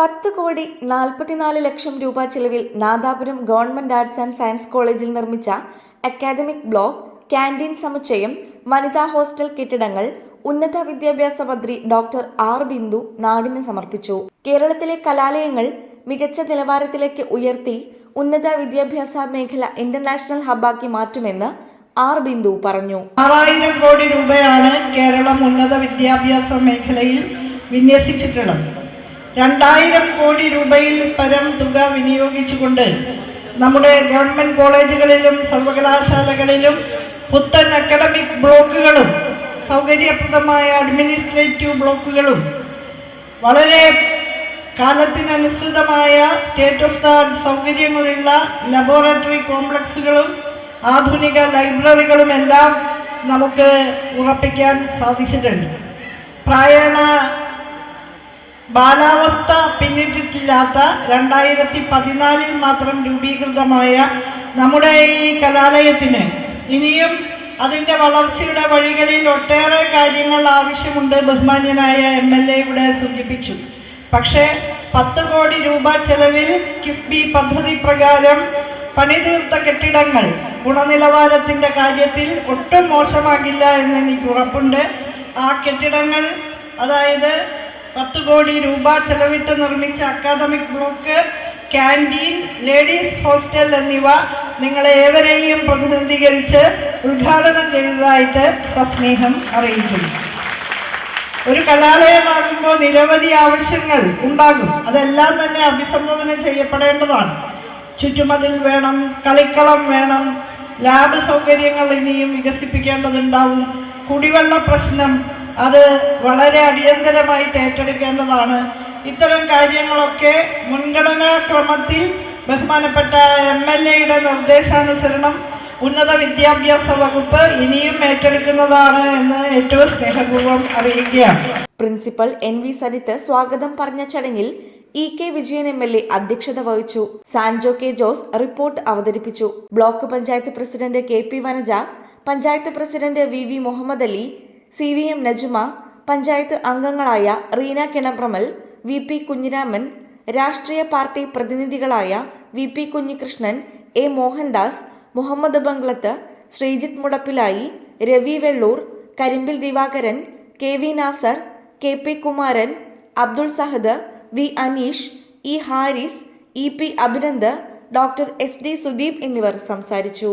പത്ത് കോടി നാൽപ്പത്തിനാല് ലക്ഷം രൂപ ചെലവിൽ Nadapuram government arts and science കോളേജിൽ നിർമ്മിച്ച അക്കാദമിക് ബ്ലോക്ക് ക്യാന്റീൻ സമുച്ചയം വനിതാ ഹോസ്റ്റൽ കെട്ടിടങ്ങൾ ഉന്നത വിദ്യാഭ്യാസ മന്ത്രി ഡോക്ടർ ആർ ബിന്ദു നാടിന് സമർപ്പിച്ചു. കേരളത്തിലെ കലാലയങ്ങൾ മികച്ച നിലവാരത്തിലേക്ക് ഉയർത്തി ഉന്നത വിദ്യാഭ്യാസ മേഖല ഇന്റർനാഷണൽ ഹബ്ബാക്കി മാറ്റുമെന്ന് ആർ ബിന്ദു പറഞ്ഞു. ആറായിരം കോടി രൂപയാണ് കേരളം ഉന്നത വിദ്യാഭ്യാസ മേഖലയിൽ വിന്യസിച്ചിട്ടുള്ളത്. രണ്ടായിരം കോടി രൂപയിൽ പരം തുക വിനിയോഗിച്ചുകൊണ്ട് നമ്മുടെ ഗവൺമെന്റ് കോളേജുകളിലും സർവകലാശാലകളിലും പുത്തൻ അക്കാഡമിക് ബ്ലോക്കുകളും സൗകര്യപ്രദമായ അഡ്മിനിസ്ട്രേറ്റീവ് ബ്ലോക്കുകളും വളരെ കാലത്തിനനുസൃതമായ സ്റ്റേറ്റ് ഓഫ് ദ ആർട്ട് സൗകര്യങ്ങളുള്ള ലബോറട്ടറി കോംപ്ലക്സുകളും ആധുനിക ലൈബ്രറികളും എല്ലാം നമുക്ക് ഉറപ്പിക്കാൻ സാധിച്ചിട്ടുണ്ട്. പ്രായണ ബാലാവസ്ഥ പിന്നിട്ടിട്ടില്ലാത്ത രണ്ടായിരത്തി പതിനാലിൽ മാത്രം രൂപീകൃതമായ നമ്മുടെ ഈ കലാലയത്തിന് ഇനിയും അതിന്റെ വളർച്ചയുടെ വഴികളിൽ ഒട്ടേറെ കാര്യങ്ങൾ ആവശ്യമുണ്ട് ബഹുമാന്യനായ എം എൽ എ ഇവിടെ സൂചിപ്പിച്ചു. പക്ഷേ പത്ത് കോടി രൂപ ചെലവിൽ കിഫ്ബി പദ്ധതി പ്രകാരം പണിതീർത്ത കെട്ടിടങ്ങൾ ഗുണനിലവാരത്തിന്റെ കാര്യത്തിൽ ഒട്ടും മോശമാകില്ല എന്ന് എനിക്ക് ഉറപ്പുണ്ട്. ആ കെട്ടിടങ്ങൾ അതായത് പത്ത് കോടി രൂപ ചെലവിട്ട് നിർമ്മിച്ച academic block canteen ladies hostel എന്നിവ നിങ്ങളെ ഏവരെയും പ്രതിനിധീകരിച്ച് ഉദ്ഘാടനം ചെയ്തതായിട്ട് സസ്നേഹം അറിയിക്കുന്നു. ഒരു കലാലയമാകുമ്പോൾ നിരവധി ആവശ്യങ്ങൾ ഉണ്ടാകും. അതെല്ലാം തന്നെ അഭിസംബോധന ചെയ്യപ്പെടേണ്ടതാണ്. ചുറ്റുമതിൽ വേണം കളിക്കളം വേണം ലാബ് സൗകര്യങ്ങൾ ഇനിയും വികസിപ്പിക്കേണ്ടതുണ്ടാവും. കുടിവെള്ള പ്രശ്നം അത് വളരെ അടിയന്തരമായിട്ട് ഏറ്റെടുക്കേണ്ടതാണ്. ഇത്തരം കാര്യങ്ങളൊക്കെ മുൻഗണനാ ക്രമത്തിൽ ബഹുമാനപ്പെട്ട എം എൽ എയുടെ നിർദ്ദേശാനുസരണം ഉന്നത വിദ്യാഭ്യാസ വകുപ്പ് ഇനിയും ഏറ്റെടുക്കുന്നതാണ് എന്ന് ഏറ്റവും സ്നേഹപൂർവം അറിയിക്കുകയാണ്. പ്രിൻസിപ്പൽ എൻ വി സരിത്ത് സ്വാഗതം പറഞ്ഞ ചടങ്ങിൽ E K Vijayan M L A അധ്യക്ഷത വഹിച്ചു. സാൻജോ കെ ജോസ് റിപ്പോർട്ട് അവതരിപ്പിച്ചു. Block panchayat president K P Vanaja panchayat president V V Muhammad Ali C V M Najuma panchayat അംഗങ്ങളായ റീന കിണപ്രമൽ വി പി കുഞ്ഞിരാമൻ രാഷ്ട്രീയ party പ്രതിനിധികളായ V P Kunhikrishnan A Mohandas Muhammad Banglath Sreejith Mudappilayi Ravi Vellur Karimbil Divakaran K V Nasar K P Kumaran Abdul Sahad V Aneesh E Haris E P Abhinand doctor S D Sudeep എന്നിവർ സംസാരിച്ചു.